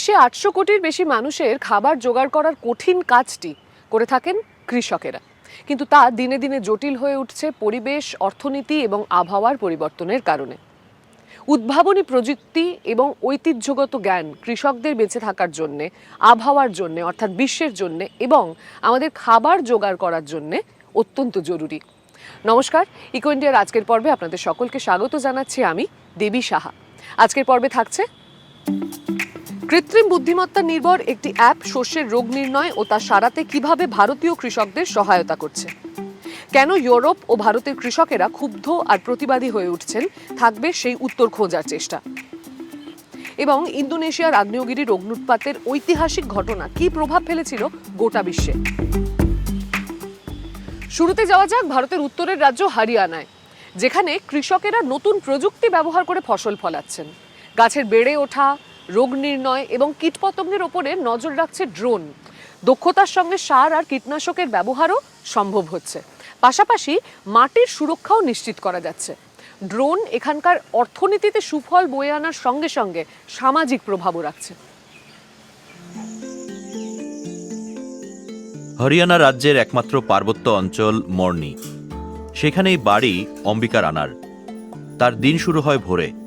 বিশ্বে আটশো কোটির বেশি মানুষের খাবার জোগাড় করার কঠিন কাজটি করে থাকেন কৃষকেরা। কিন্তু তা দিনে দিনে জটিল হয়ে উঠছে পরিবেশ, অর্থনীতি এবং আবহাওয়ার পরিবর্তনের কারণে। উদ্ভাবনী প্রযুক্তি এবং ঐতিহ্যগত জ্ঞান কৃষকদের বেঁচে থাকার জন্যে, আবহাওয়ার জন্যে, অর্থাৎ বিশ্বের জন্যে এবং আমাদের খাবার জোগাড় করার জন্যে অত্যন্ত জরুরি। নমস্কার, ইকো ইন্ডিয়ার আজকের পর্বে আপনাদের সকলকে স্বাগত জানাচ্ছি আমি দেবী সাহা। আজকের পর্বে থাকছে কৃত্রিম বুদ্ধিমত্তা নির্ভর একটি অ্যাপ শস্যের রোগ নির্ণয় ও তা সারাতে কীভাবে ভারতীয় কৃষকদের সহায়তা করছে। কেন ইউরোপ ও ভারতের কৃষকেরা ক্ষুব্ধ আর প্রতিবাদী হয়ে উঠছেন, থাকবে সেই উত্তর খোঁজার চেষ্টা। এবং ইন্দোনেশিয়ার আগ্নেয়গিরির অগ্নুৎপাতের ঐতিহাসিক ঘটনা কি প্রভাব ফেলেছিল গোটা বিশ্বে? শুরুতে যাওয়া যাক ভারতের উত্তরের রাজ্য হরিয়ানায়, যেখানে কৃষকেরা নতুন প্রযুক্তি ব্যবহার করে ফসল ফলাচ্ছেন। গাছের বেড়ে ওঠা রোগ নির্ণয় এবং কীটপতঙ্গের ওপরে নজর রাখছে ড্রোন। দক্ষতার সঙ্গে সার আর কীটনাশকের ব্যবহারও সম্ভব হচ্ছে। পাশাপাশি মাটির সুরক্ষাও নিশ্চিত করা যাচ্ছে। ড্রোন এখানকার অর্থনীতিতে সুফল বয়ে আনার সঙ্গে সঙ্গে সামাজিক প্রভাবও রাখছে। হরিয়ানা রাজ্যের একমাত্র পার্বত্য অঞ্চল মর্নি। সেখানেই বাড়ি অম্বিকা রানার তার দিন শুরু হয় ভোরে।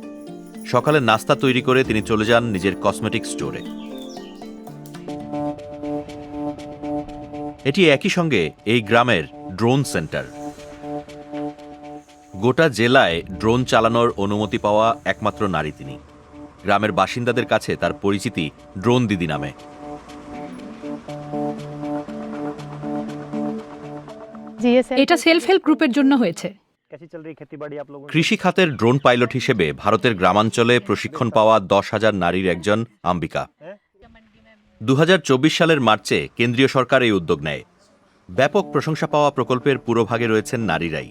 সকালে নাস্তা তৈরি করে তিনি চলে যান নিজের কসমেটিক স্টোরে এটি একই সঙ্গে এই গ্রামের ড্রোন সেন্টার গোটা জেলায় ড্রোন চালানোর অনুমতি পাওয়া একমাত্র নারী তিনি। গ্রামের বাসিন্দাদের কাছে তার পরিচিতি ড্রোন দিদি নামে। এটা সেলফ হেল্প গ্রুপের জন্য হয়েছে। কৃষি খাতের ড্রোন পাইলট হিসেবে ভারতের গ্রামাঞ্চলে প্রশিক্ষণ পাওয়া দশ হাজার নারীর একজন আম্বিকা। দু হাজার চব্বিশ সালের মার্চে কেন্দ্রীয় সরকার এই উদ্যোগ নেয়। ব্যাপক প্রশংসা পাওয়া প্রকল্পের পুরোভাগে রয়েছেন নারীরাই।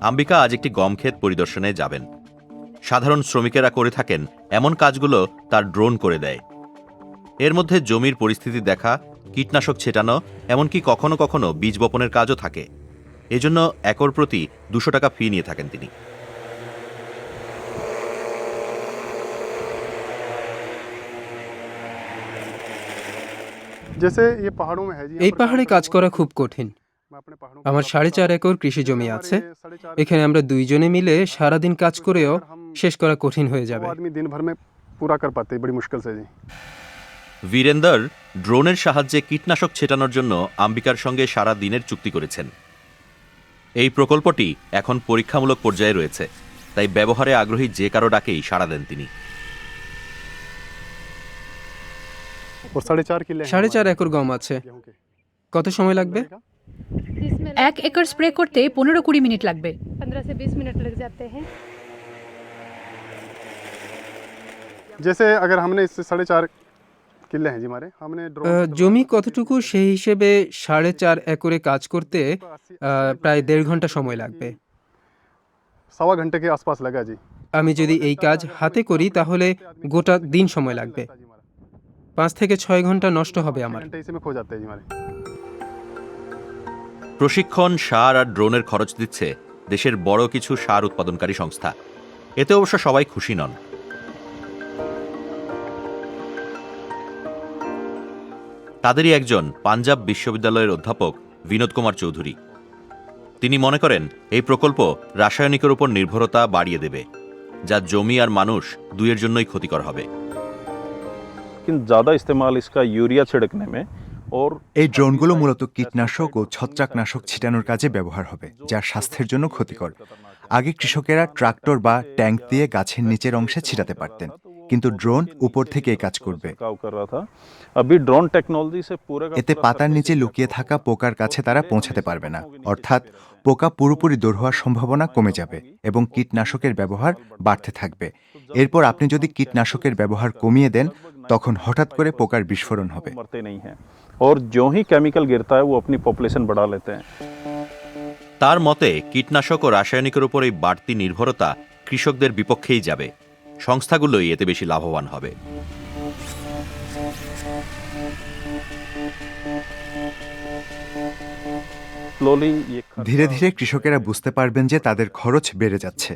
আম্বিকা আজ একটি গমক্ষেত পরিদর্শনে যাবেন। সাধারণ শ্রমিকেরা করে থাকেন এমন কাজগুলো তার ড্রোন করে দেয়। এর মধ্যে জমির পরিস্থিতি দেখা কীটনাশক ছেটানো এমনকি কখনো কখনো বীজ বপনের কাজও থাকে। এজন্য একর প্রতি দুশো টাকা ফি নিয়ে থাকেন তিনি। এই পাহাড়ে কাজ করা খুব কঠিন। আমার সাড়ে চার একর কৃষি জমি আছে। এখানে আমরা দুইজনে মিলে সারাদিন কাজ করেও শেষ করা কঠিন হয়ে যাবে। বীরেন্দর ড্রোনের সাহায্যে কীটনাশক ছেটানোর জন্য আম্বিকার সঙ্গে সারা দিনের চুক্তি করেছেন। এই প্রকল্পটি এখন পরীক্ষামূলক পর্যায়ে রয়েছে তাই ব্যবহারে আগ্রহী যে কারো ডাকেই সাড়া দেন তিনি और साढ़े चार किले हैं সাড়ে চার हमारे একর গম আছে गेहूं के। কত সময় লাগবে इसमें এক একর স্প্রে করতে পনেরো কুড়ি মিনিট লাগবে पंद्रह से बीस मिनट लग जाते हैं जैसे अगर हमने इससे साढ़े चार জমি কতটুকু সেই হিসেবে সাড়ে চার একরে কাজ করতে প্রায় দেড় ঘণ্টা সময় লাগবে। আমি যদি এই কাজ হাতে করি তাহলে গোটা দিন সময় লাগবে। পাঁচ থেকে ছয় ঘণ্টা নষ্ট হবে আমার। প্রশিক্ষণ সার আর ড্রোনের খরচ দিচ্ছে দেশের বড় কিছু সার উৎপাদনকারী সংস্থা। এতে অবশ্য সবাই খুশি নন। তাদেরই একজন পাঞ্জাব বিশ্ববিদ্যালয়ের অধ্যাপক বিনোদ কুমার চৌধুরী তিনি মনে করেন এই প্রকল্প রাসায়নিকের উপর নির্ভরতা বাড়িয়ে দেবে যা জমি আর মানুষ দুইয়ের জন্যই ক্ষতিকর হবে लेकिन ज़्यादा इस्तेमाल इसका यूरिया छिड़कने में और এই ড্রোনগুলো মূলত কীটনাশক ও ছত্রাকনাশক ছিটানোর কাজে ব্যবহার হবে যা স্বাস্থ্যের জন্য ক্ষতিকর আগে কৃষকেরা ট্রাক্টর বা ট্যাঙ্ক দিয়ে গাছের নিচের অংশে ছিটাতে পারতেন কিন্তু ড্রোন উপর থেকে এই কাজ করবে छिड़काव कर रहा था अभी ड्रोन टेक्नोलॉजी से पूरा का এতে पूरा পাতার surface নিচে লুকিয়ে থাকা পোকার কাছে তারা পৌঁছাতে পারবে না অর্থাৎ পোকা পুরোপুরি দূর হওয়ার সম্ভাবনা কমে যাবে এবং কীটনাশকের ব্যবহার বাড়তে থাকবে এরপর আপনি যদি কীটনাশকের ব্যবহার কমিয়ে দেন তখন হঠাৎ করে পোকার বিস্ফোরণ হবে मरते नहीं हैं और जो ही केमिकल गिरता है वो अपनी पॉपुलेशन बढ़ा लेते हैं তার মতে কীটনাশক ও রাসায়নিকের উপর এই বাড়তি নির্ভরতা কৃষকদের বিপক্ষেই যাবে সংস্থাগুলোই এতে বেশি লাভবান হবে। ধীরে ধীরে কৃষকেরা বুঝতে পারবেন যে তাদের খরচ বেড়ে যাচ্ছে।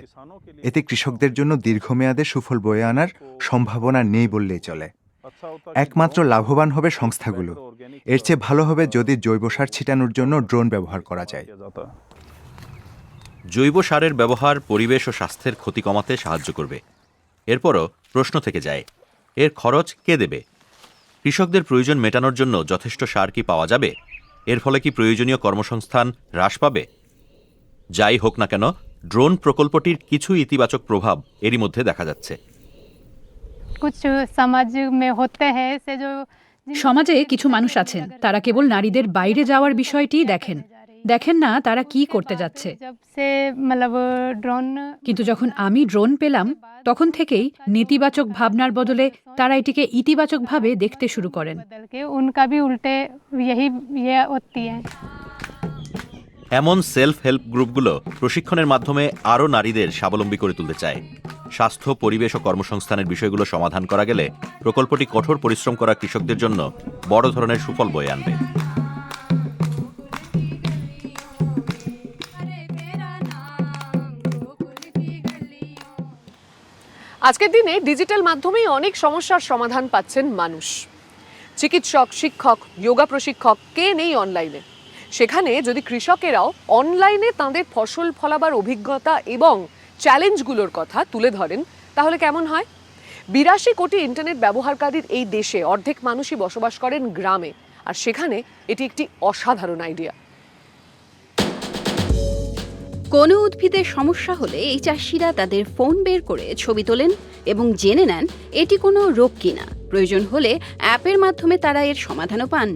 এতে কৃষকদের জন্য দীর্ঘমেয়াদে সুফল বয়ে আনার সম্ভাবনা নেই বললেই চলে। একমাত্র লাভবান হবে সংস্থাগুলো। এর চেয়ে ভালো হবে যদি জৈব সার ছিটানোর জন্য ড্রোন ব্যবহার করা যায়। জৈব সারের ব্যবহার পরিবেশ ও স্বাস্থ্যের ক্ষতি কমাতে সাহায্য করবে। এরপরও প্রশ্ন থেকে যায় এর খরচ কে দেবে? কৃষকদের প্রয়োজন মেটানোর জন্য যথেষ্ট সার কি পাওয়া যাবে? এর ফলে কি প্রয়োজনীয় কর্মসংস্থান হ্রাস পাবে? যাই হোক না কেন ড্রোন প্রকল্পটির কিছু ইতিবাচক প্রভাব এরই মধ্যে দেখা যাচ্ছে। সমাজে কিছু মানুষ আছেন তারা কেবল নারীদের বাইরে যাওয়ার বিষয়টি দেখেন। দেখেন না তারা কি করতে যাচ্ছে। কিন্তু যখন আমি ড্রোন পেলাম, তখন থেকেই নেতিবাচক ভাবনার বদলে তারা এটিকে ইতিবাচকভাবে দেখতে শুরু করেন। এমন সেলফ হেল্প গ্রুপগুলো প্রশিক্ষণের মাধ্যমে আরও নারীদের স্বাবলম্বী করে তুলতে চায়। স্বাস্থ্য, পরিবেশ ও কর্মসংস্থানের বিষয়গুলো সমাধান করা গেলে প্রকল্পটি কঠোর পরিশ্রম করা কৃষকদের জন্য বড় ধরনের সুফল বয়ে আনবে। আজকের দিনে ডিজিটাল মাধ্যমেই অনেক সমস্যার সমাধান পাচ্ছেন মানুষ। চিকিৎসক, শিক্ষক, যোগা প্রশিক্ষক, কে নেই অনলাইনে? সেখানে যদি কৃষকেরাও অনলাইনে তাদের ফসল ফলাবার অভিজ্ঞতা এবং চ্যালেঞ্জগুলোর কথা তুলে ধরেন, তাহলে কেমন হয়? বিরাশি কোটি ইন্টারনেট ব্যবহারকারীর এই দেশে অর্ধেক মানুষই বসবাস করেন গ্রামে, আর সেখানে এটি একটি অসাধারণ আইডিয়া কোনো উদ্ভিদের সমস্যা হলে এই চাষিরা তাদের ফোন বের করে ছবি তোলেন এবং জেনে নেন এটি কোনো রোগ কিনা। প্রয়োজন হলে অ্যাপের মাধ্যমে তারা এর সমাধানও পান।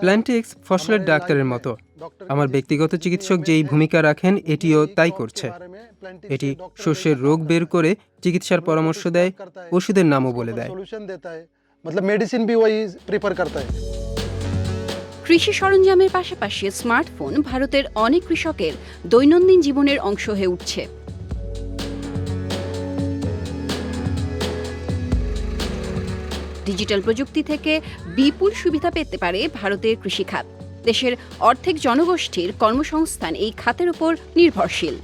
প্ল্যান্টিক্স ফসলের ডাক্তারের মতো। আমার ব্যক্তিগত চিকিৎসক যেই ভূমিকা রাখেন এটিও তাই করছে। এটি শস্যের রোগ বের করে চিকিৎসার পরামর্শ দেয় ওষুধের নামও বলে দেয়। মেডিসিন ভি প্রিফার করতে হয় কৃষি সরঞ্জামের পাশাপাশি স্মার্টফোন ভারতের অনেক কৃষকের দৈনন্দিন জীবনের অংশ হয়ে উঠছে ডিজিটাল প্রযুক্তি থেকে বিপুল সুবিধা পেতে পারে ভারতের কৃষিখাত দেশের অর্ধেক জনগোষ্ঠীর কর্মসংস্থান এই খাতের উপর নির্ভরশীল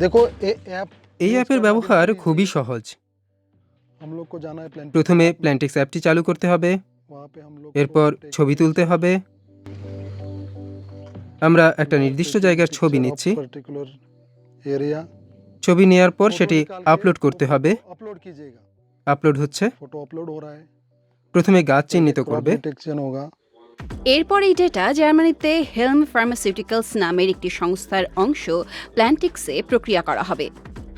देखो ये ऐप এই অ্যাপের ব্যবহার খুবই সহজ। প্রথমে প্ল্যান্টিক্স অ্যাপটি চালু করতে হবে। এরপর ছবি তুলতে হবে। আমরা একটা নির্দিষ্ট জায়গার ছবি নিচ্ছি। ছবি নেওয়ার পর সেটি আপলোড করতে হবে। আপলোড হচ্ছে। প্রথমে গাছ চিহ্নিত করবে। এরপর এই ডেটা জার্মানিতে হেলম ফার্মাসিউটিক্যালস নামের একটি সংস্থার অংশ প্ল্যান্টিক্সে প্রক্রিয়া করা হবে।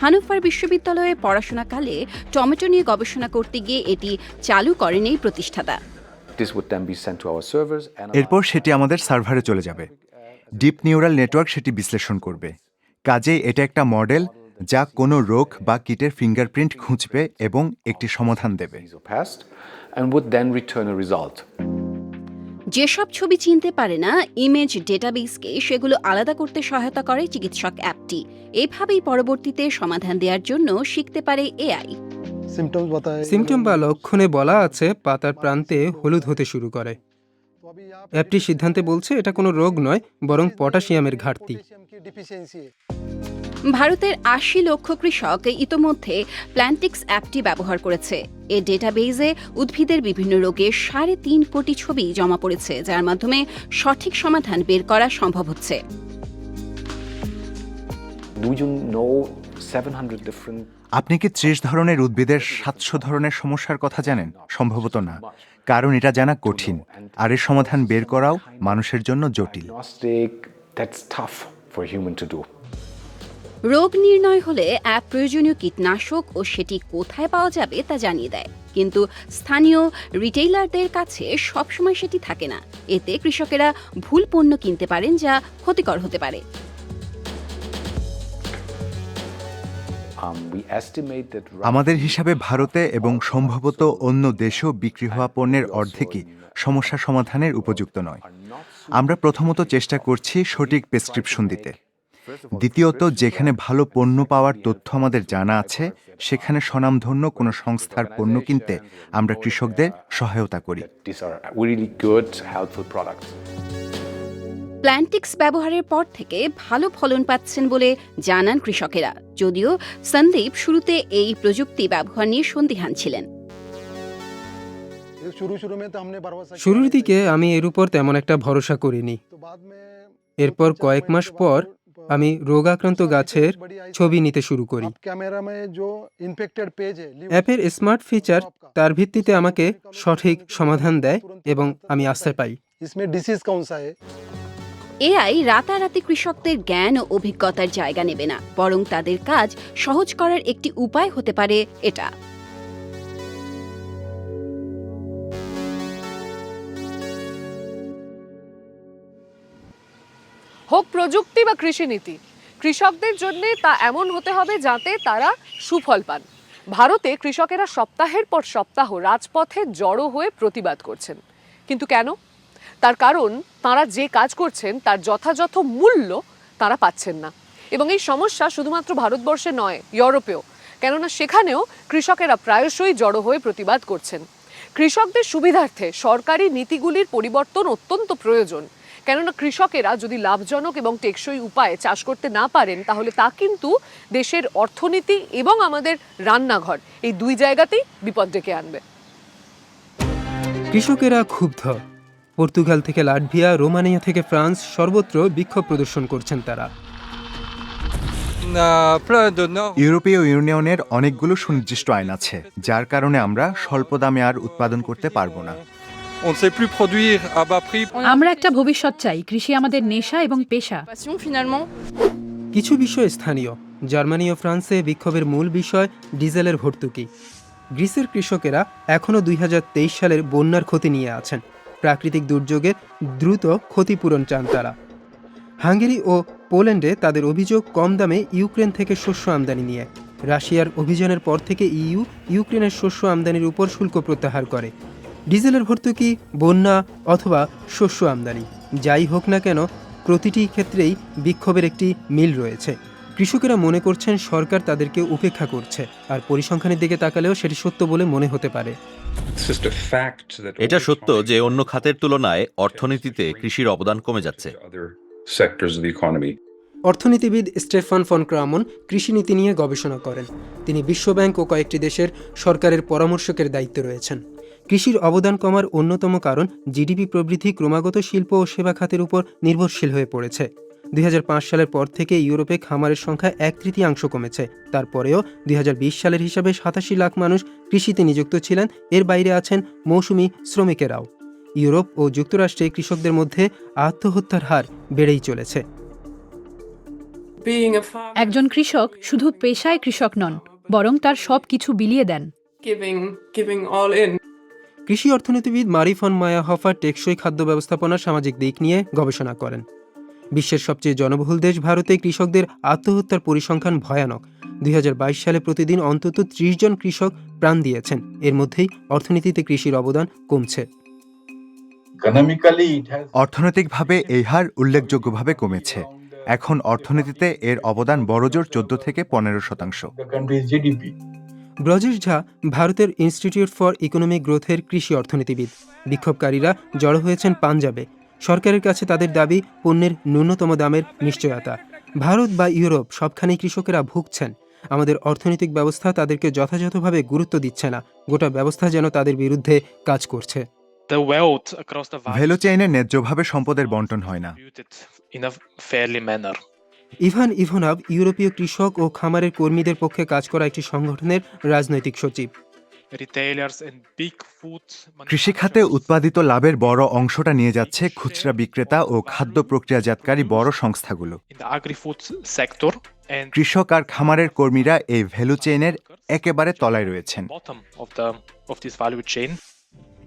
হানুফার বিশ্ববিদ্যালয়ে পড়াশোনাকালে টমেটো নিয়ে গবেষণা করতে গিয়ে এটি চালু করেন এই প্রতিষ্ঠাতা। এরপর সেটি আমাদের সার্ভারে চলে যাবে। ডিপ নিউরাল নেটওয়ার্ক সেটি বিশ্লেষণ করবে। কাজেই এটা একটা মডেল যা কোনো রোগ বা কীটের ফিঙ্গারপ্রিন্ট খুঁজবে এবং একটি সমাধান দেবে। যেসব ছবি চিনতে পারে না ইমেজ ডেটাবেসকে সেগুলো আলাদা করতে সহায়তা করে চিকিৎসক অ্যাপটি। এভাবেই পরবর্তীতে সমাধান দেওয়ার জন্য শিখতে পারে এআই। সিমটম বা লক্ষণে বলা আছে পাতার প্রান্তে হলুদ হতে শুরু করে। অ্যাপটি সিদ্ধান্তে বলছে এটা কোনো রোগ নয় বরং পটাশিয়ামের ঘাটতি। ভারতের আশি লক্ষ কৃষক ইতোমধ্যে প্ল্যান্টিক্স অ্যাপটি ব্যবহার করেছে। এ ডেটাবেজে উদ্ভিদের বিভিন্ন রোগের সাড়ে তিন কোটি ছবি জমা পড়েছে যার মাধ্যমে সঠিক সমাধান বের করা সম্ভব হচ্ছে। আপনি কি ত্রিশ ধরনের উদ্ভিদের সাতশো ধরনের সমস্যার কথা জানেন? সম্ভবত না। কারণ এটা জানা কঠিন আর এর সমাধান বের করাও মানুষের জন্য জটিল। রোগ নির্ণয় হলে অ্যাপ প্রয়োজনীয় কীটনাশক ও সেটি কোথায় পাওয়া যাবে তা জানিয়ে দেয়। কিন্তু স্থানীয় রিটেইলারদের কাছে সবসময় সেটি থাকে না। এতে কৃষকেরা ভুল পণ্য কিনতে পারেন যা ক্ষতিকর হতে পারে। আমাদের হিসাবে ভারতে এবং সম্ভবত অন্য দেশেও বিক্রি হওয়া পণ্যের অর্ধেকই সমস্যা সমাধানের উপযুক্ত নয়। আমরা প্রথমত চেষ্টা করছি সঠিক প্রেসক্রিপশন দিতে। দ্বিতীয়ত যেখানে ভালো পণ্য পাওয়ার তথ্য আমাদের জানা আছে সেখানে স্বনামধন্য কোনো সংস্থার পণ্য কিনতে আমরা কৃষকদের সহায়তা করি। প্ল্যান্টিক্স ব্যবহারের পর থেকে ভালো ফলন পাচ্ছেন বলে জানান কৃষকেরা। যদিও সন্দীপ শুরুতে এই প্রযুক্তি ব্যবহার নিয়ে সন্দিহান ছিলেন। শুরুর দিকে আমি এর উপর তেমন একটা ভরসা করিনি। এরপর কয়েক মাস পর আমি রোগাক্রান্ত গাছের ছবি নিতে শুরু করি। অ্যাপের স্মার্ট ফিচার তার ভিত্তিতে আমাকে সঠিক সমাধান দেয় এবং আমি আশ্রয় পাই। এআই রাতারাতি কৃষকদের জ্ঞান ও অভিজ্ঞতার জায়গা নেবে না, বরং তাদের কাজ সহজ করার একটি উপায় হতে পারে এটা। হোক প্রযুক্তি বা কৃষিনীতি কৃষকদের জন্য তা এমন হতে হবে যাতে তারা সুফল পান। ভারতে কৃষকেরা সপ্তাহের পর সপ্তাহ রাজপথে জড়ো হয়ে প্রতিবাদ করছেন। কিন্তু কেন? তার কারণ, তারা যে কাজ করছেন, তার যথাযথ মূল্য তারা পাচ্ছেন না। এবং এই সমস্যা শুধুমাত্র ভারতবর্ষে নয়, ইউরোপেও। কেননা সেখানেও কৃষকেরা প্রায়শই জড়ো হয়ে প্রতিবাদ করছেন। কৃষকদের সুবিধার্থে সরকারি নীতিগুলির পরিবর্তন অত্যন্ত প্রয়োজন। কেননা কৃষকেরা যদি লাভজনক এবং টেকসই উপায়ে চাষ করতে না পারেন তাহলে তা কিন্তু দেশের অর্থনীতি এবং আমাদের রান্নাঘর এই দুই জায়গাতেই বিপদ ডেকে আনবে। কৃষকেরা ক্ষুব্ধ। পর্তুগাল থেকে লাটভিয়া রোমানিয়া থেকে ফ্রান্স সর্বত্র বিক্ষোভ প্রদর্শন করছেন তারা। ইউরোপীয় ইউনিয়নের অনেকগুলো সুনির্দিষ্ট আইন আছে যার কারণে আমরা স্বল্প দামে আর উৎপাদন করতে পারব না। আমরা একটা ভবিষ্যৎ চাই কৃষি আমাদের নেশা এবং পেশা। কিছু বিষয় স্থানীয় জার্মানি ও ফ্রান্সে বিক্ষোভের মূল বিষয় ডিজেলের ভর্তুকি। গ্রিসের কৃষকেরা এখনও দুই সালের বন্যার ক্ষতি নিয়ে আছেন। প্রাকৃতিক দুর্যোগের দ্রুত ক্ষতিপূরণ চান তারা। হাঙ্গেরি ও পোল্যান্ডে তাদের অভিযোগ কম দামে ইউক্রেন থেকে শস্য আমদানি নিয়ে। রাশিয়ার অভিযানের পর থেকে ইইউ ইউক্রেনের শস্য আমদানির উপর শুল্ক প্রত্যাহার করে। ডিজেলের ভর্তুকি বন্যা অথবা শস্য আমদানি। যাই হোক না কেন প্রতিটি ক্ষেত্রেই বিক্ষোভের একটি মিল রয়েছে। কৃষকেরা মনে করছেন সরকার তাদেরকে উপেক্ষা করছে আর পরিসংখ্যানের দিকে তাকালেও সেটি সত্য বলে মনে হতে পারে। এটা সত্য যে অন্য খাতের তুলনায় অর্থনীতিতে কৃষির অবদান কমে যাচ্ছে। অর্থনীতিবিদ স্টেফান ফন ক্রামন কৃষিনীতি নিয়ে গবেষণা করেন। তিনি বিশ্বব্যাংক ও কয়েকটি দেশের সরকারের পরামর্শকের দায়িত্বে রয়েছেন। কৃষির অবদান কমার অন্যতম কারণ জিডিপি প্রবৃদ্ধি ক্রমাগত শিল্প ও সেবা খাতের উপর নির্ভরশীল হয়ে পড়েছে। দুই হাজার পাঁচ সালের পর থেকে ইউরোপে খামারের সংখ্যা এক তৃতীয়াংশ কমেছে। তারপরেও দুই হাজার বিশ সালের হিসাবে সাতাশি লাখ মানুষ কৃষিতে নিযুক্ত ছিলেন। এর বাইরে আছেন মৌসুমি শ্রমিকেরাও। ইউরোপ ও যুক্তরাষ্ট্রে কৃষকদের মধ্যে আত্মহত্যার হার বেড়েই চলেছে। একজন কৃষক শুধু পেশায় কৃষক নন বরং তার সব কিছু বিলিয়ে দেন। কৃষি অর্থনীতিবিদ মারিফন মায়া হফার টেকসই খাদ্য ব্যবস্থাপনার সামাজিক দিক নিয়ে গবেষণা করেন। বিশ্বের সবচেয়ে জনবহুল দেশ ভারতে কৃষকদের আত্মহত্যার পরিসংখ্যান ভয়ানক। দুই হাজার বাইশ সালে প্রতিদিন অন্তত ত্রিশ জন কৃষক প্রাণ দিয়েছেন। এর মধ্যেই অর্থনীতিতে কৃষির অবদান কমছে। অর্থনৈতিকভাবে এই হার উল্লেখযোগ্যভাবে কমেছে। এখন অর্থনীতিতে এর অবদান বড়জোর চোদ্দ থেকে পনেরো শতাংশ। ব্রজেশ ঝা ভারতের ইনস্টিটিউট ফর ইকোনমিক গ্রোথের কৃষি অর্থনীতিবিদ। বিক্ষোভকারীরা জড়ো হয়েছেন পাঞ্জাবে। সরকারের কাছে তাদের দাবি পণ্যের ন্যূনতম দামের নিশ্চয়তা। ভারত বা ইউরোপ সবখানেই কৃষকেরা ভুগছেন। আমাদের অর্থনৈতিক ব্যবস্থা তাদেরকে যথাযথভাবে গুরুত্ব দিচ্ছে না। গোটা ব্যবস্থা যেন তাদের বিরুদ্ধে কাজ করছে। ভ্যালু চেইনে ন্যায্যভাবে সম্পদের বন্টন হয় না। ইভান ইভনাভ ইউরোপীয় কৃষক ও খামারের কর্মীদের পক্ষে কাজ করা একটি সংগঠনের রাজনৈতিক সচিব। কৃষিখাতে উৎপাদিত লাভের বড় অংশটা নিয়ে যাচ্ছে খুচরা বিক্রেতা ও খাদ্য প্রক্রিয়াজাতকারী বড় সংস্থাগুলো। কৃষক আর খামারের কর্মীরা এই ভ্যালু চেইনের একেবারে তলায় রয়েছেন।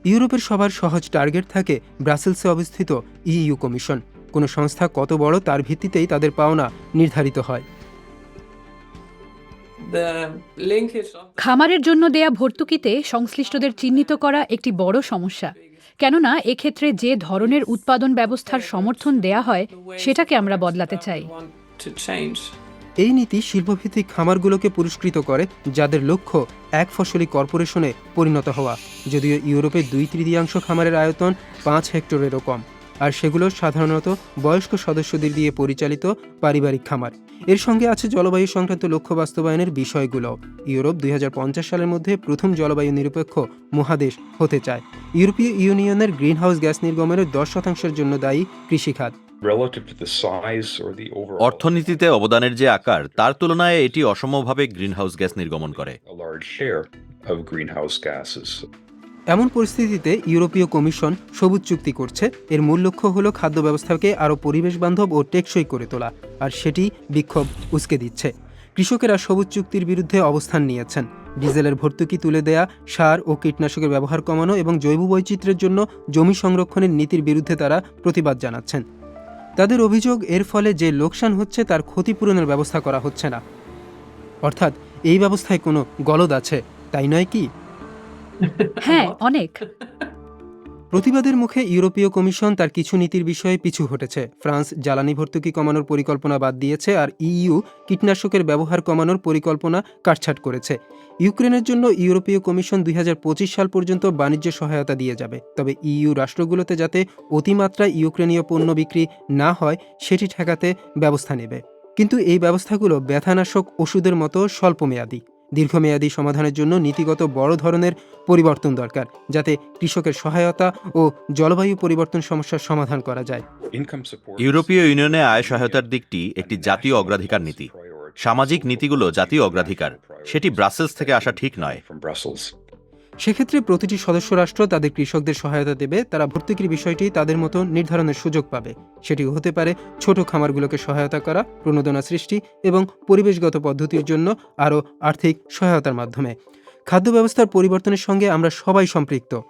ইউরোপের সবার সহজ টার্গেট থাকে ব্রাসেলসে অবস্থিত ইইউ কমিশন কোনো সংস্থা কত বড় তার ভিত্তিতেই তাদের পাওনা নির্ধারিত হয়। খামারের জন্য দেয়া ভর্তুকিতে সংশ্লিষ্টদের চিহ্নিত করা একটি বড় সমস্যা। কেননা এক্ষেত্রে যে ধরনের উৎপাদন ব্যবস্থার সমর্থন দেয়া হয় সেটাকে আমরা বদলাতে চাই। এই নীতি শিল্পভিত্তিক খামারগুলোকে পুরস্কৃত করে যাদের লক্ষ্য এক ফসলি কর্পোরেশনে পরিণত হওয়া। যদিও ইউরোপের দুই তৃতীয়াংশ খামারের আয়তন পাঁচ হেক্টরেরও কম। আর সেগুলো সাধারণত বয়স্ক সদস্যদের দিয়ে পরিচালিত পারিবারিক খামার। এর সঙ্গে আছে জলবায়ু সংক্রান্ত লক্ষ্য বাস্তবায়নের বিষয়গুলো। ইউরোপ দুই হাজার পঞ্চাশ সালের মধ্যে প্রথম জলবায়ু নিরপেক্ষ মহাদেশ হতে চায়। ইউরোপীয় ইউনিয়নের গ্রিনহাউস গ্যাস নির্গমনের দশ শতাংশের জন্য দায়ী কৃষিখাত। অর্থনীতিতে অবদানের যে আকার তার তুলনায় এটি অসমভাবে গ্রিনহাউস গ্যাস নির্গমন করে। এমন পরিস্থিতিতে ইউরোপীয় কমিশন সবুজ চুক্তি করছে। এর মূল লক্ষ্য হল খাদ্য ব্যবস্থাকে আরও পরিবেশ বান্ধব ও টেকসই করে তোলা, আর সেটি বিক্ষোভ উস্কে দিচ্ছে। কৃষকেরা সবুজ চুক্তির বিরুদ্ধে অবস্থান নিয়েছেন। ডিজেলের ভর্তুকি তুলে দেয়া, সার ও কীটনাশকের ব্যবহার কমানো এবং জৈব বৈচিত্র্যের জন্য জমি সংরক্ষণের নীতির বিরুদ্ধে তারা প্রতিবাদ জানাচ্ছেন। তাদের অভিযোগ, এর ফলে যে লোকসান হচ্ছে তার ক্ষতিপূরণের ব্যবস্থা করা হচ্ছে না। অর্থাৎ, এই ব্যবস্থায় কোনো গলদ আছে, তাই নয় কি? হ্যাঁ অনেক। প্রতিবাদের মুখে ইউরোপীয় কমিশন তার কিছু নীতির বিষয়ে পিছু হটেছে। ফ্রান্স জ্বালানি ভর্তুকি কমানোর পরিকল্পনা বাদ দিয়েছে আর ইইউ কীটনাশকের ব্যবহার কমানোর পরিকল্পনা কাটছাট করেছে। ইউক্রেনের জন্য ইউরোপীয় কমিশন দুই হাজার পঁচিশ সাল পর্যন্ত বাণিজ্য সহায়তা দিয়ে যাবে। তবে ইইউ রাষ্ট্রগুলোতে যাতে অতিমাত্রায় ইউক্রেনীয় পণ্য বিক্রি না হয়, সেটি ঠেকাতে ব্যবস্থা নেবে। কিন্তু এই ব্যবস্থাগুলো ব্যথানাশক ওষুধের মতো স্বল্পমেয়াদী। দীর্ঘমেয়াদী সমাধানের জন্য নীতিগত বড় ধরনের পরিবর্তন দরকার যাতে কৃষকের সহায়তা ও জলবায়ু পরিবর্তন সমস্যার সমাধান করা যায়। ইউরোপীয় ইউনিয়নে আয় সহায়তার দিকটি একটি জাতীয় অগ্রাধিকার নীতি। সামাজিক নীতিগুলো জাতীয় অগ্রাধিকার। সেটি ব্রাসেলস থেকে আসা ঠিক নয়. সেক্ষেত্রে প্রতিটি সদস্য রাষ্ট্র তাদের কৃষকদের সহায়তা দেবে, তারা ভর্তুকির বিষয়টি তাদের মতো নির্ধারণের সুযোগ পাবে। সেটি হতে পারে ছোট খামারগুলোকে সহায়তা করা, প্রণোদনা সৃষ্টি এবং পরিবেশগত পদ্ধতির জন্য আরও আর্থিক সহায়তার মাধ্যমে। খাদ্য ব্যবস্থার পরিবর্তনের সঙ্গে আমরা সবাই সম্পৃক্ত।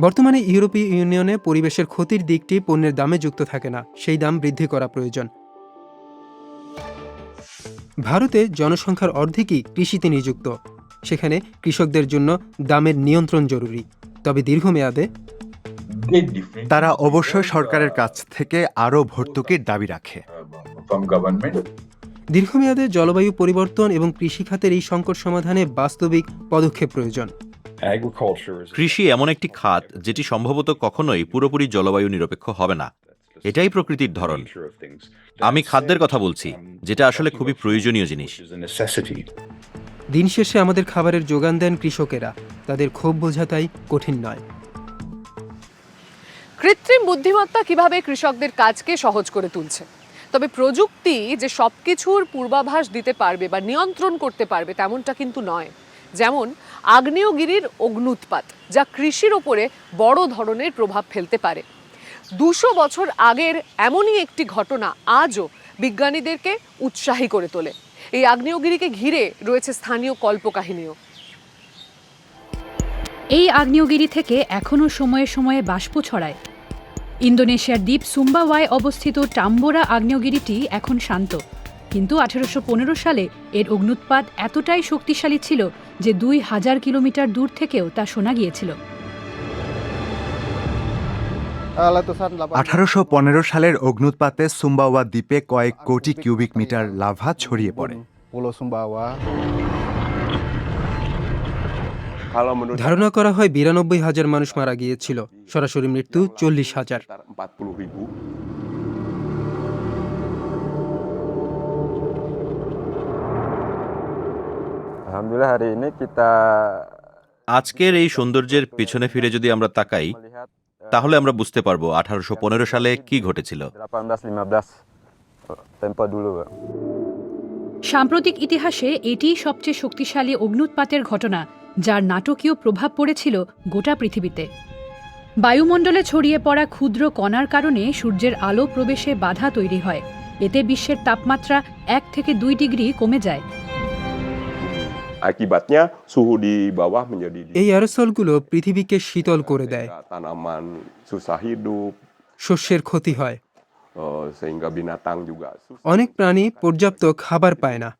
বর্তমানে ইউরোপীয় ইউনিয়নে পরিবেশের ক্ষতির দিকটি পণ্যের দামে যুক্ত থাকে না, সেই দাম বৃদ্ধি করা প্রয়োজন। ভারতে জনসংখ্যার অর্ধেকই কৃষিতে নিযুক্ত। সেখানে কৃষকদের জন্য দামের নিয়ন্ত্রণ জরুরি। তবে দীর্ঘমেয়াদে তারা অবশ্যই সরকারের কাছ থেকে আরও ভর্তুকির দাবি রাখে। দীর্ঘমেয়াদে জলবায়ু পরিবর্তন এবং কৃষিখাতের এই সংকট সমাধানে বাস্তবিক পদক্ষেপ প্রয়োজন। কৃষি এমন একটি খাত যেটি সম্ভবত কখনোই পুরোপুরি জলবায়ু নিরপেক্ষ হবে না। এটাই প্রকৃতির ধরন. আমি খাদ্যের কথা বলছি, যেটা আসলে খুবই প্রয়োজনীয় জিনিস। দিন শেষে আমাদের খাবারের যোগান দেন কৃষকেরা। তাদের ক্ষোভ বোঝা তাই কঠিন নয়। কৃত্রিম বুদ্ধিমত্তা কীভাবে কৃষকদের কাজকে সহজ করে তুলছে? তবে প্রযুক্তি যে সবকিছুর পূর্বাভাস দিতে পারবে বা নিয়ন্ত্রণ করতে পারবে তেমনটা কিন্তু নয়। যেমন আগ্নেয়গিরির অগ্নুৎপাত, যা কৃষির ওপরে বড় ধরনের প্রভাব ফেলতে পারে। দুশো বছর আগের এমনই একটি ঘটনা আজও বিজ্ঞানীদেরকে উৎসাহী করে তোলে। এই আগ্নেয়গিরিকে ঘিরে রয়েছে স্থানীয় কল্পকাহিনীও। এই আগ্নেয়গিরি থেকে এখনও সময়ে সময়ে বাষ্প ছড়ায়। ইন্দোনেশিয়ার দ্বীপ সুম্বাওয়ায় অবস্থিত টাম্বোরা আগ্নেয়গিরিটি এখন শান্ত। কিন্তু আঠারোশো পনেরো সালে এর অগ্নুৎপাত এতটাই শক্তিশালী ছিল যে দুই হাজার কিলোমিটার দূর থেকেও তা শোনা গিয়েছিল। আঠারোশো পনেরো সালের অগ্নুৎপাতে সুম্বাওয়া দ্বীপে কয়েক কোটি কিউবিক মিটার লাভা ছড়িয়ে পড়ে। ধারণা করা হয় বিরানব্বই হাজার মানুষ মারা গিয়েছিল সরাসরি মৃত্যু চল্লিশ হাজার। Alhamdulillah hari ini kita আজকের এই সৌন্দর্যের পিছনে ফিরে যদি আমরা তাকাই তাহলে আমরা বুঝতে পারব আঠারোশো সালে কি ঘটেছিল। 1815 tempo dulu, Pak. সাম্প্রতিক ইতিহাসে এটিই সবচেয়ে শক্তিশালী অগ্নুৎপাতের ঘটনা যার নাটকীয় প্রভাব পড়েছিল গোটা পৃথিবীতে। বায়ুমণ্ডলে ছড়িয়ে পড়া ক্ষুদ্র কণার কারণে সূর্যের আলো প্রবেশে বাধা তৈরি হয়। এতে বিশ্বের তাপমাত্রা এক থেকে দুই ডিগ্রি কমে যায়। Akibatnya suhu di bawah menjadi di এই অ্যারোসলগুলো পৃথিবীকে শীতল করে দেয়। tanaman susah hidup শস্যের ক্ষতি হয়। eh, sehingga binatang juga susah. অনেক প্রাণী পর্যাপ্ত খাবার পায় না।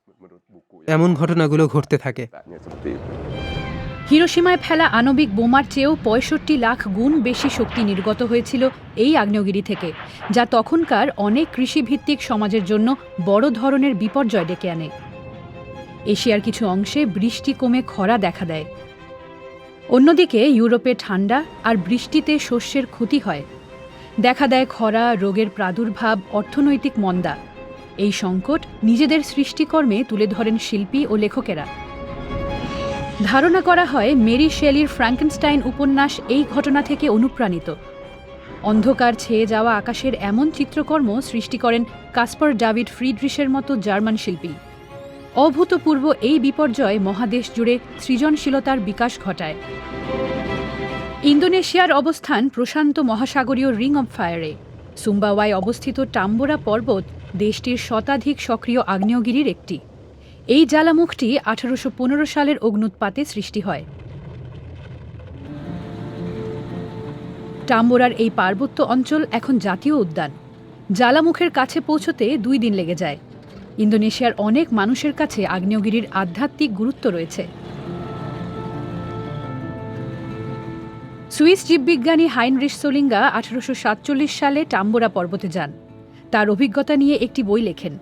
এমন ঘটনাগুলো ঘটতে থাকে। Seperti itu. হিরোসীমায় ফেলা আণবিক বোমার চেয়েও পঁয়ষট্টি লাখ গুণ বেশি শক্তি নির্গত হয়েছিল এই আগ্নেয়গিরি থেকে যা তখনকার অনেক কৃষিভিত্তিক সমাজের জন্য বড় ধরনের বিপর্যয় ডেকে আনে। এশিয়ার কিছু অংশে বৃষ্টি কমে খরা দেখা দেয়। অন্যদিকে ইউরোপে ঠান্ডা আর বৃষ্টিতে শস্যের ক্ষতি হয়। দেখা দেয় খরা, রোগের প্রাদুর্ভাব, অর্থনৈতিক মন্দা। এই সংকট নিজেদের সৃষ্টিকর্মে তুলে ধরেন শিল্পী ও লেখকেরা। ধারণা করা হয় মেরি শেলির ফ্র্যাঙ্কেনস্টাইন উপন্যাস এই ঘটনা থেকে অনুপ্রাণিত। অন্ধকার ছেয়ে যাওয়া আকাশের এমন চিত্রকর্ম সৃষ্টি করেন কাসপার ডাভিড ফ্রিডরিশের মতো জার্মান শিল্পী। অভূতপূর্ব এই বিপর্যয় মহাদেশ জুড়ে সৃজনশীলতার বিকাশ ঘটায়। ইন্দোনেশিয়ার অবস্থান প্রশান্ত মহাসাগরীয় রিং অব ফায়ারে। সুম্বাওয়ায় অবস্থিত টাম্বোরা পর্বত দেশটির শতাধিক সক্রিয় আগ্নেয়গিরির একটি। এই জ্বালামুখটি আঠারোশো পনেরো সালের অগ্নুৎপাতে সৃষ্টি হয়। টাম্বোরার এই পার্বত্য অঞ্চল এখন জাতীয় উদ্যান। জ্বালামুখের কাছে পৌঁছতে দুই দিন লেগে যায়। ইন্দোনেশিয়ার অনেক মানুষের কাছে আগ্নেয়গিরির আধ্যাত্মিক গুরুত্ব রয়েছে। সুইস জীববিজ্ঞানী হাইনরিশ সোলিঙ্গা আঠারোশো সাতচল্লিশ সালে টাম্বোরা পর্বতে যান। তার অভিজ্ঞতা নিয়ে একটি বই লেখেন।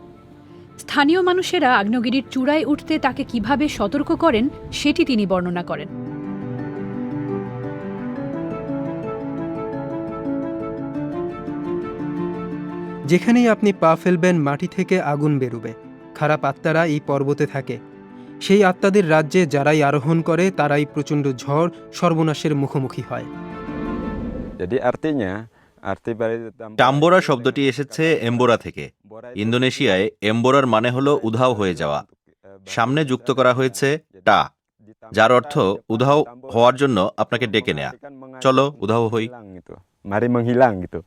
স্থানীয় মানুষেরা আগ্নেয়গিরির চূড়ায় উঠতে তাকে কীভাবে সতর্ক করেন, সেটি তিনি বর্ণনা করেন। যেখানেই আপনি পা ফেলবেন মাটি থেকে আগুন বেরোবে। খারাপ আত্মারা এই পর্বতে থাকে। সেই আত্মাদের রাজ্যে যারাই আরোহণ করে তারাই প্রচণ্ড ঝড় সর্বনাশের মুখোমুখি হয়। Jadi artinya arti dari টাম্বোরা শব্দটি এসেছে এম্বোরা থেকে। ইন্দোনেশিয়ায় এম্বোরার মানে হলো উধাও হয়ে যাওয়া। সামনে যুক্ত করা হয়েছে টা যার অর্থ উধাও হওয়ার জন্য আপনাকে ডেকে নেয়া। চলো উধাও হই। Menghilang gitu.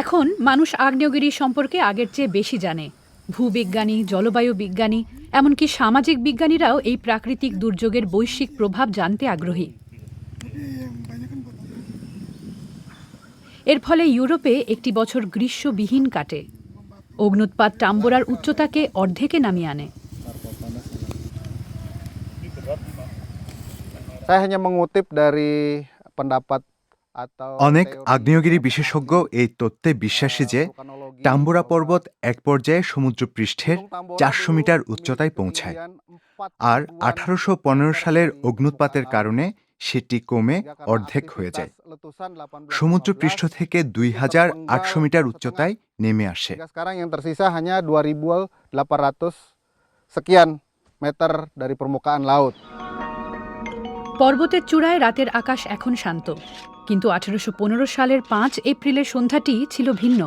এখন মানুষ আগ্নেয়গিরি সম্পর্কে আগের চেয়ে বেশি জানে। ভূবিজ্ঞানী, জলবায়ু বিজ্ঞানী, এমনকি সামাজিক বিজ্ঞানীরাও এই প্রাকৃতিক দুর্যোগের বৈশ্বিক প্রভাব জানতে আগ্রহী। এর ফলে ইউরোপে একটি বছর গ্রীষ্মবিহীন কাটে। অগ্নুৎপাত টাম্বোরার উচ্চতাকে অর্ধেকে নামিয়ে আনে। Saya hanya mengutip dari pendapat অনেক আগ্নেয়গিরি বিশেষজ্ঞ এই তত্ত্বে বিশ্বাসী যে টাম্বুরা পর্বত এক পর্যায়ে সমুদ্রপৃষ্ঠের চারশো মিটার উচ্চতায় পৌঁছায়। আর আঠারোশো পনেরো সালের অগ্নুৎপাতের কারণে সেটি কমে অর্ধেক হয়ে যায়। সমুদ্রপৃষ্ঠ থেকে দুই হাজার আটশো মিটার উচ্চতায় নেমে আসে। Sehingga sekarang yang tersisa hanya 2800 sekian meter dari permukaan laut. পর্বতের চূড়ায় রাতের আকাশ এখন শান্ত। কিন্তু আঠারোশো সালের পাঁচ এপ্রিলের সন্ধ্যাটি ছিল ভিন্ন।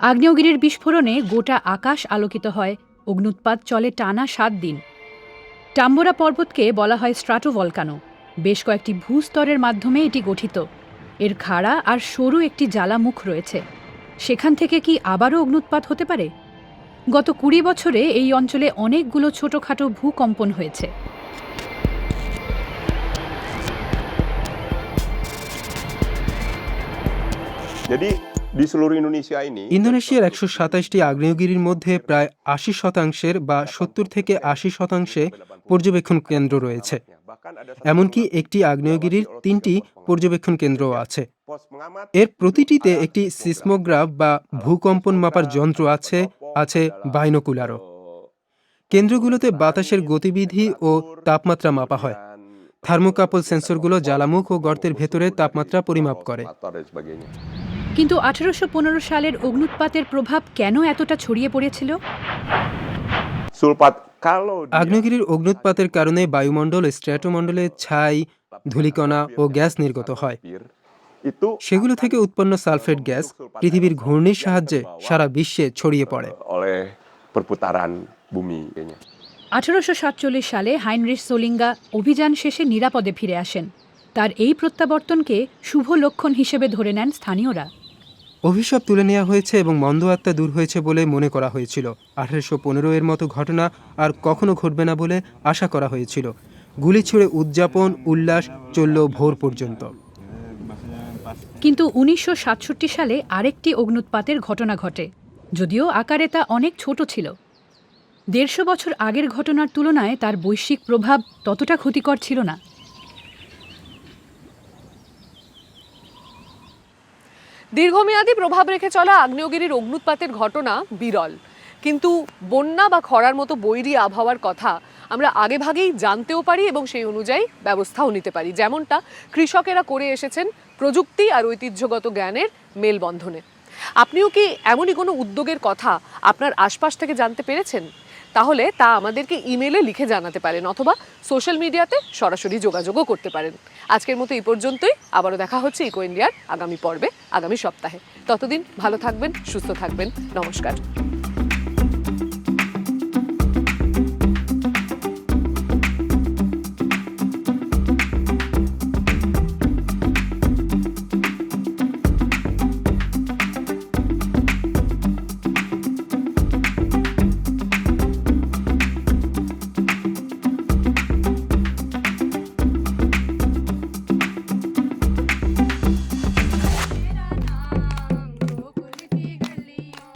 আগ্নেয়গিরির বিস্ফোরণে গোটা আকাশ আলোকিত হয়, অগ্নুৎপাত চলে টানা সাত দিন। টাম্বোরা পর্বতকে বলা হয় স্ট্রাটোভলকানো। বেশ কয়েকটি ভূস্তরের মাধ্যমে এটি গঠিত। এর খাড়া আর সরু একটি জ্বালামুখ রয়েছে। সেখান থেকে কি আবারও অগ্নুৎপাত হতে পারে? গত কুড়ি বছরে এই অঞ্চলে অনেকগুলো ছোটখাটো ভূকম্পন হয়েছে। Jadi, di seluruh Indonesia ini, ইন্দোনেশিয়ার একশো সাতাশটি আগ্নেয়গিরির মধ্যে প্রায় আশি শতাংশের বা সত্তর থেকে আশি শতাংশে পর্যবেক্ষণ কেন্দ্র রয়েছে। এমনকি একটি আগ্নেয়গিরির তিনটি পর্যবেক্ষণ কেন্দ্রও আছে। এর প্রতিটিতে একটি সিসমোগ্রাফ বা ভূকম্পন মাপার যন্ত্র আছে আছে বাইনোকুলারও। কেন্দ্রগুলোতে বাতাসের গতিবিধি ও তাপমাত্রা মাপা হয়। থার্মোকাপল সেন্সরগুলো জ্বালামুখ ও গর্তের ভেতরে তাপমাত্রা পরিমাপ করে. কিন্তু আঠারোশো পনেরো সালের অগ্নুৎপাতের প্রভাব কেন এতটা ছড়িয়ে পড়েছিল? আগ্নেয়গিরির অগ্নুৎপাতের কারণে বায়ুমণ্ডল স্ট্র্যাটোমণ্ডলে ছাই ধূলিকণা ও গ্যাস নির্গত হয়। সেগুলো থেকে উৎপন্ন সালফেট গ্যাস পৃথিবীর ঘূর্ণির সাহায্যে সারা বিশ্বে ছড়িয়ে পড়ে. আঠারোশো সালে হাইনরিশ সোলিঙ্গা অভিযান শেষে নিরাপদে ফিরে আসেন। তার এই প্রত্যাবর্তনকে শুভ লক্ষণ হিসেবে ধরে নেন স্থানীয়রা। অভিশাপ তুলে নেওয়া হয়েছে এবং মন্দ আত্মা দূর হয়েছে বলে মনে করা হয়েছিল। আঠারোশো পনেরো এর মতো ঘটনা আর কখনো ঘটবে না বলে আশা করা হয়েছিল। গুলি ছুড়ে উদযাপন, উল্লাস চলল ভোর পর্যন্ত। কিন্তু উনিশশো সাতষট্টি সালে আরেকটি অগ্নুৎপাতের ঘটনা ঘটে। যদিও আকারে তা অনেক ছোট ছিল। দেড়শো বছর আগের ঘটনার তুলনায় তার বৈশ্বিক প্রভাব ততটা ক্ষতিকর ছিল না। দীর্ঘমেয়াদী প্রভাব রেখে চলা আগ্নেয়গিরির অগ্নুৎপাতের ঘটনা বিরল। কিন্তু বন্যা বা খরার মতো বৈরী আবহাওয়ার কথা আমরা আগেভাগেই জানতেও পারি এবং সেই অনুযায়ী ব্যবস্থাও নিতে পারি। যেমনটা কৃষকেরা করে এসেছেন প্রযুক্তি আর ঐতিহ্যগত জ্ঞানের মেলবন্ধনে। আপনিও কি এমনই কোনো উদ্যোগের কথা আপনার আশপাশ থেকে জানতে পেরেছেন? তাহলে তা আমাদেরকে ইমেলে লিখে জানাতে পারেন অথবা সোশ্যাল মিডিয়াতে সরাসরি যোগাযোগও করতে পারেন। আজকের মতো এই পর্যন্তই। আবারও দেখা হচ্ছে ইকো ইন্ডিয়ার আগামী পর্বে, আগামী সপ্তাহে। ততদিন ভালো থাকবেন, সুস্থ থাকবেন। নমস্কার।